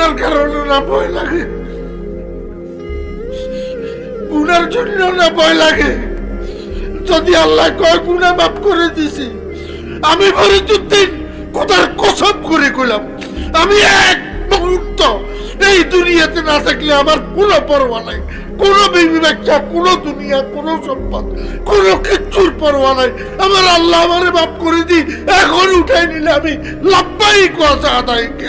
গুনার কারণে না ভয় লাগে। গুনার জন্য না ভয় লাগে। যদি আল্লাহ কয় গুনা মাফ করে দিছি, আমি ফরিদুদ্দিন কোথার কসম করে কইলাম, আমি এক মুহূর্ত এই দুনিয়াতে না থাকলে আমার কোনো পরোয়া নাই, কোনো বিবি বাচ্চা, কোনো দুনিয়া, কোনো সম্পদ, কোনো কিচ্ছুর পরোয়া নাই। আমার আল্লাহ আমারে মাফ করে দি এখন উঠাই নিলে আমি লাভবাই কথা আদায় কে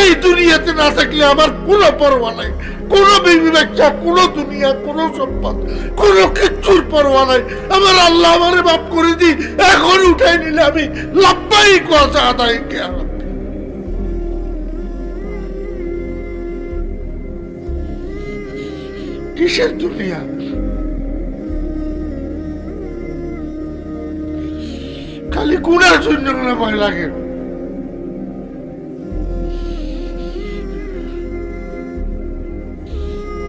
এই দুনিয়াতে না থাকলে আমার কোনো পরোয়া নাই, কোনো বিবি বাচ্চা, কোনো দুনিয়া, কোনো সম্পদ, কোনো কিচ্ছুর পরোয়া নাই। আমার আল্লাহ আমারে মাফ করে দি, এখন উঠাই নিলে আমি লাভবাই কথা আদায় কে কিসের দুনিয়া? খালি গুণার জন্য ভয় লাগে।